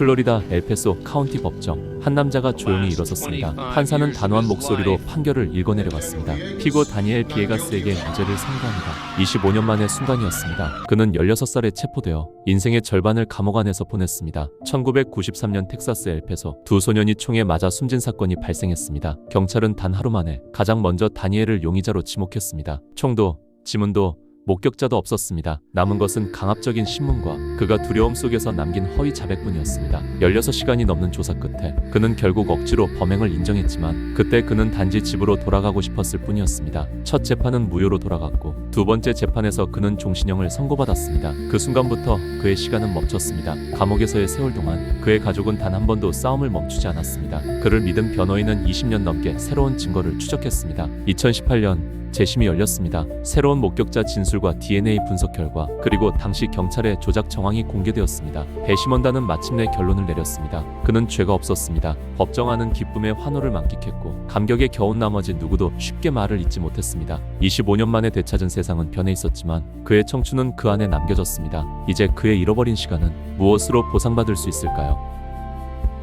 플로리다 엘페소 카운티 법정 한 남자가 조용히 일어섰습니다. 판사는 단호한 목소리로 판결을 읽어내려갔습니다. 피고 다니엘 비에가스에게 무죄를 선고합니다. 25년 만의 순간이었습니다. 그는 16살에 체포되어 인생의 절반을 감옥 안에서 보냈습니다. 1993년 텍사스 엘페소 두 소년이 총에 맞아 숨진 사건이 발생했습니다. 경찰은 단 하루 만에 가장 먼저 다니엘을 용의자로 지목했습니다. 총도 지문도 목격자도 없었습니다. 남은 것은 강압적인 신문과 그가 두려움 속에서 남긴 허위 자백뿐이었습니다. 16시간이 넘는 조사 끝에 그는 결국 억지로 범행을 인정했지만 그때 그는 단지 집으로 돌아가고 싶었을 뿐이었습니다. 첫 재판은 무효로 돌아갔고 두 번째 재판에서 그는 종신형을 선고받았습니다. 그 순간부터 그의 시간은 멈췄습니다. 감옥에서의 세월 동안 그의 가족은 단 한 번도 싸움을 멈추지 않았습니다. 그를 믿은 변호인은 20년 넘게 새로운 증거를 추적했습니다. 2018년 재심이 열렸습니다. 새로운 목격자 진술과 DNA 분석 결과 그리고 당시 경찰의 조작 정황이 공개되었습니다. 배심원단은 마침내 결론을 내렸습니다. 그는 죄가 없었습니다. 법정하는 기쁨의 환호를 만끽했고 감격에 겨운 나머지 누구도 쉽게 말을 잇지 못했습니다. 25년 만에 되찾은 세상은 변해 있었지만 그의 청춘은 그 안에 남겨졌습니다. 이제 그의 잃어버린 시간은 무엇으로 보상받을 수 있을까요?